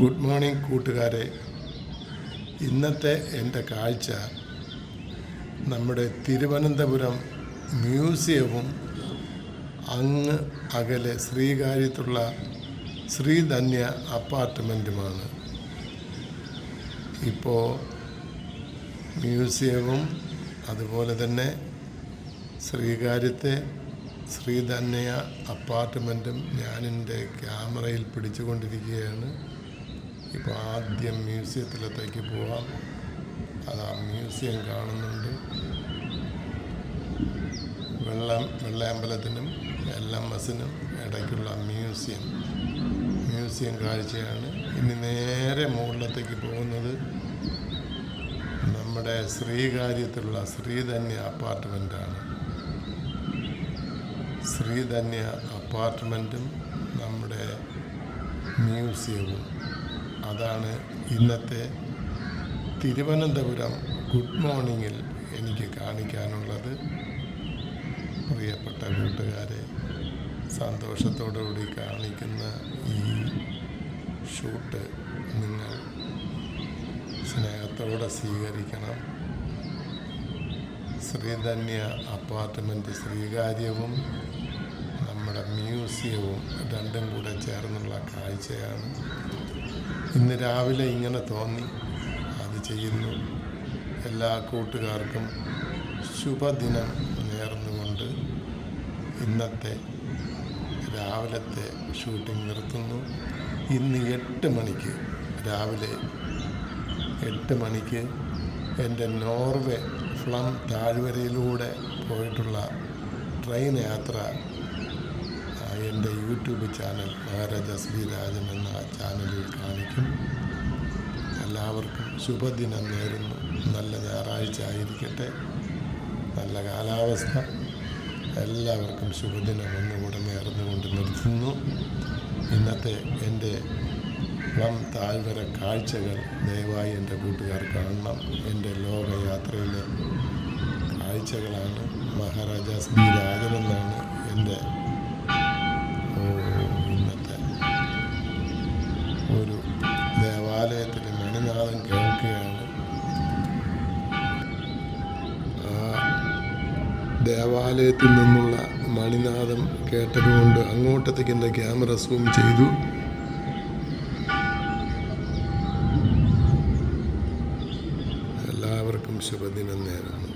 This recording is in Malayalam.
ഗുഡ് മോർണിംഗ് കൂട്ടുകാരെ. ഇന്നത്തെ എന്റെ കാഴ്ച നമ്മുടെ തിരുവനന്തപുരം മ്യൂസിയവും അങ്ങ് അകലെ ശ്രീകാര്യത്തുള്ള ശ്രീധന്യ അപ്പാർട്ട്മെന്റുമാണ്. ഇപ്പോൾ മ്യൂസിയവും അതുപോലെ തന്നെ ശ്രീകാര്യത്തെ ശ്രീധന്യ അപ്പാർട്ട്മെന്റും ഞാനെന്റെ ക്യാമറയിൽ പിടിച്ചുകൊണ്ടിരിക്കുകയാണ്. ഇപ്പോൾ ആദ്യം മ്യൂസിയത്തിലത്തേക്ക് പോവാം. അത് ആ മ്യൂസിയം കാണുന്നുണ്ട്. വെള്ളം വെള്ളയമ്പലത്തിനും എൽ എം എസിനും ഇടയ്ക്കുള്ള മ്യൂസിയം. മ്യൂസിയം കാഴ്ചയാണ്. ഇനി നേരെ മുകളിലത്തേക്ക് പോകുന്നത് നമ്മുടെ ശ്രീകാര്യത്തിലുള്ള ശ്രീധന്യ അപ്പാർട്ട്മെന്റാണ് ശ്രീധന്യ അപ്പാർട്ട്മെന്റും നമ്മുടെ മ്യൂസിയവും. അതാണ് ഇന്നത്തെ തിരുവനന്തപുരം ഗുഡ് മോർണിംഗിൽ എനിക്ക് കാണിക്കാനുള്ളത്. പ്രിയപ്പെട്ട കൂട്ടുകാരെ സന്തോഷത്തോടുകൂടി കാണിക്കുന്ന ഈ ഷൂട്ട് നിങ്ങൾ സ്നേഹത്തോടെ സ്വീകരിക്കണം. ശ്രീധന്യ അപ്പാർട്ട്മെന്റ് ശ്രീകാര്യവും നമ്മുടെ മ്യൂസിയവും രണ്ടും കൂടെ ചേർന്നുള്ള കാഴ്ചയാണ് ഇന്ന് രാവിലെ ഇങ്ങനെ തോന്നി. അത് ചെയ്യുന്നു. എല്ലാ കൂട്ടുകാർക്കും ശുഭദിനം നേർന്നുകൊണ്ട് ഇന്നത്തെ രാവിലത്തെ ഷൂട്ടിംഗ് നിർത്തുന്നു. ഇന്ന് എട്ട് മണിക്ക് രാവിലെ എട്ട് മണിക്ക് എന്റെ നോർവേ ഫ്ലം താഴ്വരയിലൂടെ പോയിട്ടുള്ള ട്രെയിൻ യാത്ര എന്റെ YouTube channel Maharajas B Rajan എന്ന ചാനലിൽ കാണിക്കും. എല്ലാവർക്കും ശുഭദിനം നേരുന്നു. നല്ല ഞായറാഴ്ച ആയിരിക്കട്ടെ. നല്ല കാലാവസ്ഥ. എല്ലാവർക്കും ശുഭദിനം ഒന്നുകൂടെ നേർന്നുകൊണ്ട് നിർത്തുന്നു. ഇന്നത്തെ എന്റെ വം താഴ്വര കാഴ്ചകൾ ദയവായി എന്റെ കൂട്ടുകാർ കാണണം. എന്റെ ലോകയാത്രയിലെ കാഴ്ചകളാണ് മഹാരാജാസ് ബി രാജനെന്നാണ് ഒരു ദേവാലയത്തിൽ മണിനാഥം കേൾക്കുകയാണ്. ആ ദേവാലയത്തിൽ നിന്നുള്ള മണിനാഥം കേട്ടതുകൊണ്ട് അങ്ങോട്ടത്തേക്ക് എന്റെ ക്യാമറ സൂം ചെയ്തു. എല്ലാവർക്കും ശുഭദിനം നേരുന്നു.